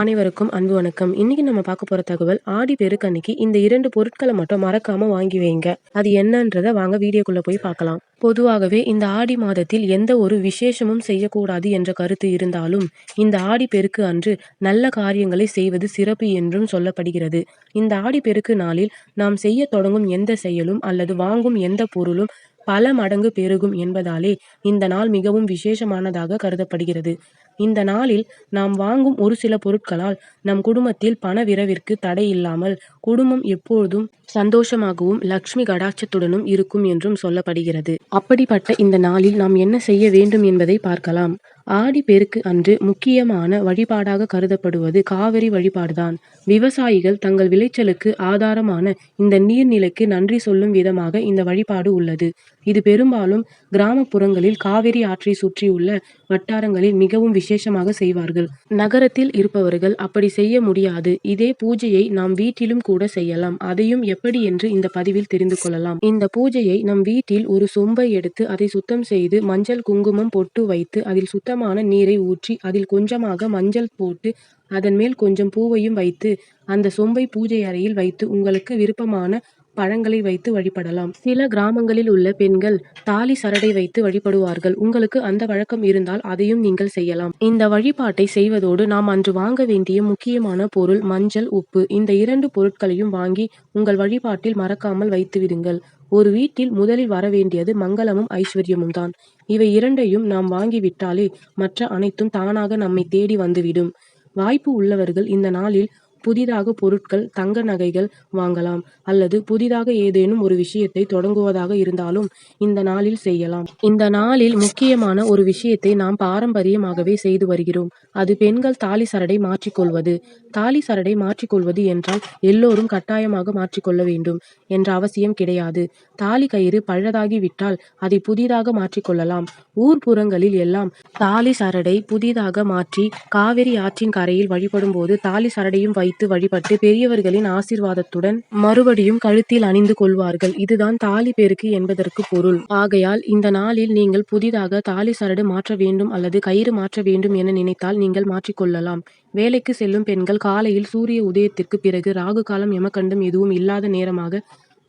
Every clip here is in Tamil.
அனைவருக்கும் அன்பு வணக்கம். இன்னைக்கு நம்ம பார்க்க போற தகவல் ஆடி பெருக்கன்னைக்கு இந்த இரண்டு பொருட்களை மட்டும் மறக்காம வாங்கி வைங்க. அது என்னன்றத வாங்க வீடியோக்குள்ள போய் பார்க்கலாம். பொதுவாகவே இந்த ஆடி மாதத்தில் எந்த ஒரு விசேஷமும் செய்யக்கூடாது என்ற கருத்து இருந்தாலும் இந்த ஆடி பெருக்கு அன்று நல்ல காரியங்களை செய்வது சிறப்பு என்றும் சொல்லப்படுகிறது. இந்த ஆடி பெருக்கு நாளில் நாம் செய்ய தொடங்கும் எந்த செயலும் அல்லது வாங்கும் எந்த பொருளும் பல மடங்கு பெருகும் என்பதாலே இந்த நாள் மிகவும் விசேஷமானதாக கருதப்படுகிறது. இந்த நாளில் நாம் வாங்கும் ஒரு சில பொருட்களால் நம் குடும்பத்தில் பண விரவிற்கு தடை இல்லாமல் குடும்பம் எப்பொழுதும் சந்தோஷமாகவும் லக்ஷ்மி கடாட்சத்துடனும் இருக்கும் என்றும் சொல்லப்படுகிறது. அப்படிப்பட்ட இந்த நாளில் நாம் என்ன செய்ய வேண்டும் என்பதை பார்க்கலாம். ஆடி பெருக்கு அன்று முக்கியமான வழிபாடாக கருதப்படுவது காவிரி வழிபாடுதான். விவசாயிகள் தங்கள் விளைச்சலுக்கு ஆதாரமான இந்த நீர்நிலைக்கு நன்றி சொல்லும் விதமாக இந்த வழிபாடு உள்ளது. இது பெரும்பாலும் கிராமப்புறங்களில் காவிரி ஆற்றை சுற்றியுள்ள வட்டாரங்களில் மிகவும் விசேஷமாக செய்வார்கள். நகரத்தில் இருப்பவர்கள் அப்படி செய்ய முடியாது. இதே பூஜையை நாம் வீட்டிலும் கூட செய்யலாம். அதையும் எப்படி என்று இந்த பதிவில் தெரிந்து கொள்ளலாம். இந்த பூஜையை நம் வீட்டில் ஒரு சொம்பை எடுத்து அதை சுத்தம் செய்து மஞ்சள் குங்குமம் பொட்டு வைத்து அதில் சுத்தமான நீரை ஊற்றி அதில் கொஞ்சமாக மஞ்சள் போட்டு அதன் மேல் கொஞ்சம் பூவையும் வைத்து அந்த சொம்பை பூஜை அறையில் வைத்து உங்களுக்கு விருப்பமான பழங்களை வைத்து வழிபடலாம். சில கிராமங்களில் உள்ள பெண்கள் தாலி சரடை வைத்து வழிபடுவார்கள். உங்களுக்கு அந்த வழக்கம் இருந்தால் அதையும் நீங்கள் செய்யலாம். இந்த வழிபாட்டை செய்வதோடு நாம் அன்று வாங்க வேண்டிய முக்கியமான பொருள் மஞ்சள் உப்பு. இந்த இரண்டு பொருட்களையும் வாங்கி உங்கள் வழிபாட்டில் மறக்காமல் வைத்து விடுங்கள் ஒரு வீட்டில் முதலில் வர வேண்டியது மங்களமும் ஐஸ்வர்யமும் தான் இவை இரண்டையும் நாம் வாங்கிவிட்டாலே மற்ற அனைத்தும் தானாக நம்மை தேடி வந்துவிடும். வாய்ப்பு உள்ளவர்கள் இந்த நாளில் புதிதாக பொருட்கள் தங்க நகைகள் வாங்கலாம் அல்லது புதிதாக ஏதேனும் ஒரு விஷயத்தை தொடங்குவதாக இருந்தாலும் இந்த நாளில் செய்யலாம். இந்த நாளில் முக்கியமான ஒரு விஷயத்தை நாம் பாரம்பரியமாகவே செய்து வருகிறோம். அது பெண்கள் தாலி சரடை மாற்றிக்கொள்வது. தாலி சரடை மாற்றிக்கொள்வது என்றால் எல்லோரும் கட்டாயமாக மாற்றிக்கொள்ள வேண்டும் என்ற அவசியம் கிடையாது. தாலி கயிறு பழதாகிவிட்டால் அதை புதிதாக மாற்றிக்கொள்ளலாம். ஊர்ப்புறங்களில் எல்லாம் தாலி சரடை புதிதாக மாற்றி காவிரி ஆற்றின் கரையில் வழிபடும் போது தாலி சரடையும் வைத்து வழிபட்டு பெரியவர்களின் ஆசீர்வாதத்துடன் மறுபடியும் கழுத்தில் அணிந்து கொள்வார்கள். இதுதான் தாலி பெருக்கு என்பதற்கு பொருள். ஆகையால் இந்த நாளில் நீங்கள் புதிதாக தாலி சரடு மாற்ற வேண்டும் அல்லது கயிறு மாற்ற வேண்டும் என நினைத்தால் நீங்கள் மாற்றிக்கொள்ளலாம் வேலைக்கு செல்லும் பெண்கள் காலையில் சூரிய உதயத்திற்கு பிறகு ராகு காலம் எமகண்டம் எதுவும் இல்லாத நேரமாக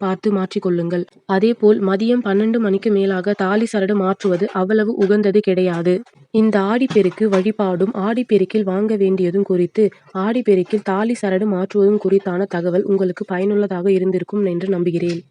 பார்த்து மாற்றிக்கொள்ளுங்கள் அதேபோல் மதியம் பன்னெண்டு மணிக்கு மேலாக தாலி சரடு மாற்றுவது அவ்வளவு உகந்தது கிடையாது. இந்த ஆடிப்பெருக்கு வழிபாடும் ஆடிப்பெருக்கில் வாங்க வேண்டியதும் குறித்து ஆடிப்பெருக்கில் தாலி சரடு மாற்றுவதும் குறித்தான தகவல் உங்களுக்கு பயனுள்ளதாக இருந்திருக்கும் என்று நம்புகிறேன்.